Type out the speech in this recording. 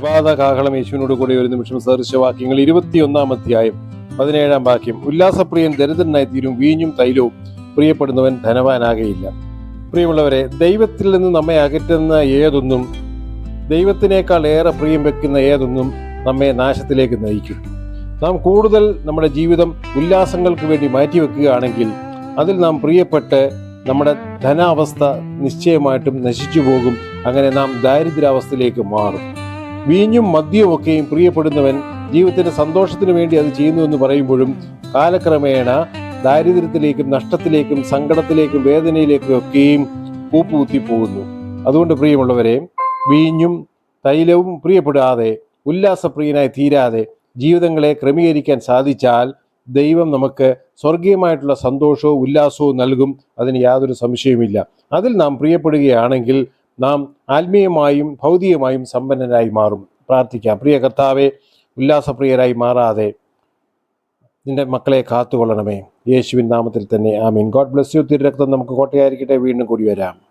പ്രഭാത കാഹളം യേശുവിനോട് കൂടി ഒരു നിമിഷം സദൃശവാക്യങ്ങൾ ഇരുപത്തിയൊന്നാം അധ്യായം പതിനേഴാം വാക്യം. ഉല്ലാസപ്രിയൻ ദരിദ്രനായി തീരും വീഞ്ഞും തൈലവും പ്രിയപ്പെടുന്നവൻ ധനവാനാകയില്ല. പ്രിയമുള്ളവരെ ദൈവത്തിൽ നിന്ന് നമ്മെ അകറ്റുന്ന ഏതൊന്നും ദൈവത്തിനേക്കാൾ ഏറെ പ്രിയം വെക്കുന്ന ഏതൊന്നും നമ്മെ നാശത്തിലേക്ക് നയിക്കും. നാം കൂടുതൽ നമ്മുടെ ജീവിതം ഉല്ലാസങ്ങൾക്ക് വേണ്ടി മാറ്റിവെക്കുകയാണെങ്കിൽ അതിൽ നാം പ്രിയപ്പെട്ട് നമ്മുടെ ധനാവസ്ഥ നിശ്ചയമായിട്ടും നശിച്ചു പോകും. അങ്ങനെ നാം ദാരിദ്ര്യാവസ്ഥയിലേക്ക് മാറും. വീഞ്ഞും മദ്യവും ഒക്കെയും പ്രിയപ്പെടുന്നവൻ ജീവിതത്തിന്റെ സന്തോഷത്തിന് വേണ്ടി അത് ചെയ്യുന്നു എന്ന് പറയുമ്പോഴും കാലക്രമേണ ദാരിദ്ര്യത്തിലേക്കും നഷ്ടത്തിലേക്കും സങ്കടത്തിലേക്കും വേദനയിലേക്കും ഒക്കെയും കൂപ്പുകുത്തി പോകുന്നു. അതുകൊണ്ട് പ്രിയമുള്ളവരെ വീഞ്ഞും തൈലവും പ്രിയപ്പെടാതെ ഉല്ലാസപ്രിയനായി തീരാതെ ജീവിതങ്ങളെ ക്രമീകരിക്കാൻ സാധിച്ചാൽ ദൈവം നമുക്ക് സ്വർഗീയമായിട്ടുള്ള സന്തോഷവും ഉല്ലാസവും നൽകും. അതിന് യാതൊരു സംശയവുമില്ല. അതിൽ നാം പ്രിയപ്പെടുകയാണെങ്കിൽ നാം ആത്മീയമായും ഭൗതികമായും സമ്പന്നരായി മാറും. പ്രാർത്ഥിക്കാം. പ്രിയ കർത്താവെ ഉല്ലാസപ്രിയരായി മാറാതെ നിന്റെ മക്കളെ കാത്തുകൊള്ളണമേ. യേശുവിൻ നാമത്തിൽ തന്നെ. ആമീൻ. God bless you. തിരുരക്തം നമുക്ക് കോട്ടയായിരിക്കട്ടെ. വീണ്ടും കൂടി വരാം.